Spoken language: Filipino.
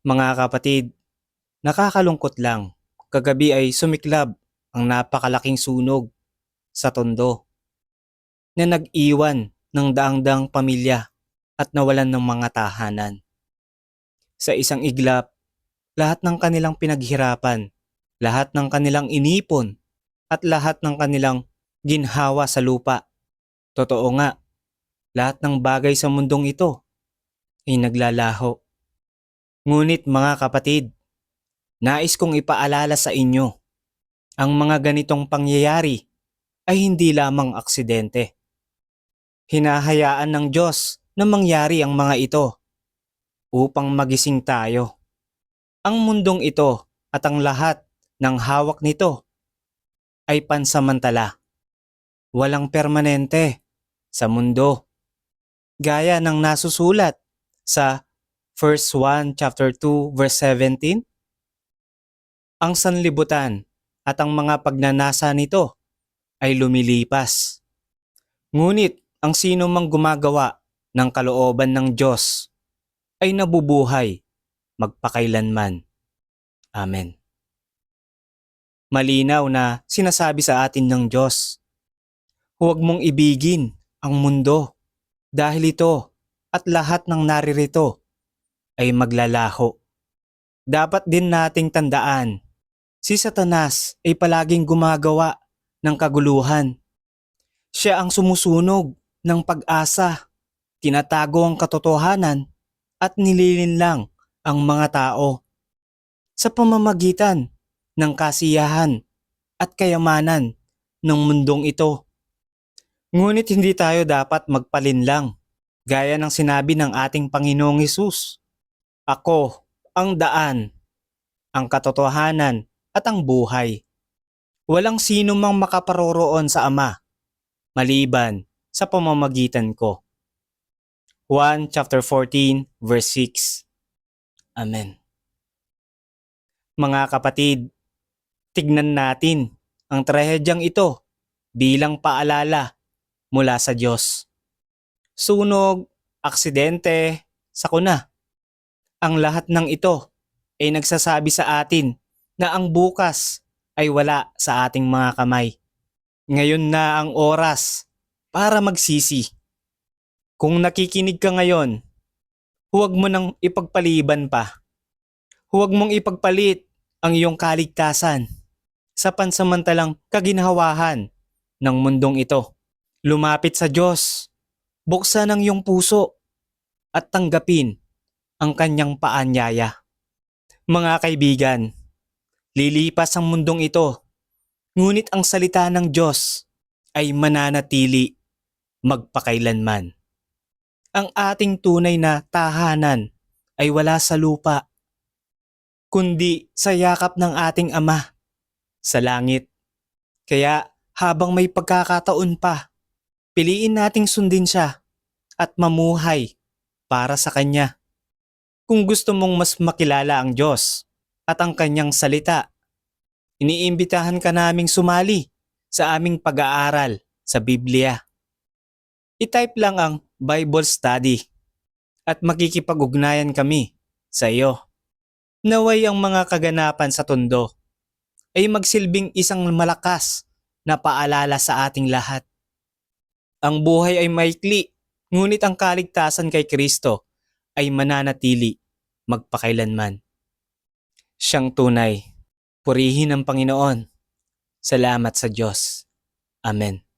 Mga kapatid, nakakalungkot lang. Kagabi ay sumiklab ang napakalaking sunog sa tondo na nag-iwan ng daang-daang pamilya at nawalan ng mga tahanan. Sa isang iglap, lahat ng kanilang pinaghirapan, lahat ng kanilang inipon, at lahat ng kanilang ginhawa sa lupa. Totoo nga, lahat ng bagay sa mundong ito ay naglalaho. Ngunit mga kapatid, nais kong ipaalala sa inyo, ang mga ganitong pangyayari ay hindi lamang aksidente. Hinahayaan ng Diyos na mangyari ang mga ito upang magising tayo. Ang mundong ito at ang lahat ng hawak nito ay pansamantala. Walang permanente sa mundo. Gaya ng nasusulat sa 1 1 chapter 2 verse 17. Ang sanlibutan at ang mga pagnanasa nito ay lumilipas. Ngunit ang sino mang gumagawa ng kalooban ng Diyos ay nabubuhay magpakailanman. Amen. Malinaw na sinasabi sa atin ng Diyos, huwag mong ibigin ang mundo dahil ito at lahat ng naririto ay maglalaho. Dapat din nating tandaan, si Satanas ay palaging gumagawa ng kaguluhan. Siya ang sumusunog ng pag-asa, tinatago ang katotohanan at nililinlang ang mga tao sa pamamagitan ng kasiyahan at kayamanan ng mundong ito. Ngunit hindi tayo dapat magpalinlang gaya ng sinabi ng ating Panginoong Hesus. Ako ang daan, ang katotohanan at ang buhay. Walang sino mang makaparoroon sa Ama maliban sa pamamagitan ko. 1 chapter 14 verse 6. Amen. Mga kapatid, tignan natin ang trahedyang ito bilang paalala mula sa Diyos. Sunog, aksidente, sakuna. Ang lahat ng ito ay nagsasabi sa atin na ang bukas ay wala sa ating mga kamay. Ngayon na ang oras para magsisi. Kung nakikinig ka ngayon, huwag mo nang ipagpaliban pa. Huwag mong ipagpalit ang iyong kaligtasan sa pansamantalang kaginhawahan ng mundong ito. Lumapit sa Diyos, buksan ang iyong puso at tanggapin ang kanyang paanyaya. Mga kaibigan, lilipas ang mundong ito, ngunit ang salita ng Diyos ay mananatili magpakailanman. Ang ating tunay na tahanan ay wala sa lupa, kundi sa yakap ng ating Ama sa langit. Kaya habang may pagkakataon pa, piliin nating sundin siya at mamuhay para sa Kanya. Kung gusto mong mas makilala ang Diyos at ang Kanyang salita, iniimbitahan ka naming sumali sa aming pag-aaral sa Biblia. I-type lang ang Bible Study at makikipag-ugnayan kami sa iyo. Naway ang mga kaganapan sa tondo ay magsilbing isang malakas na paalala sa ating lahat. Ang buhay ay maikli, ngunit ang kaligtasan kay Kristo ay mananatili magpakailanman. Siyang tunay, purihin ang Panginoon. Salamat sa Diyos. Amen.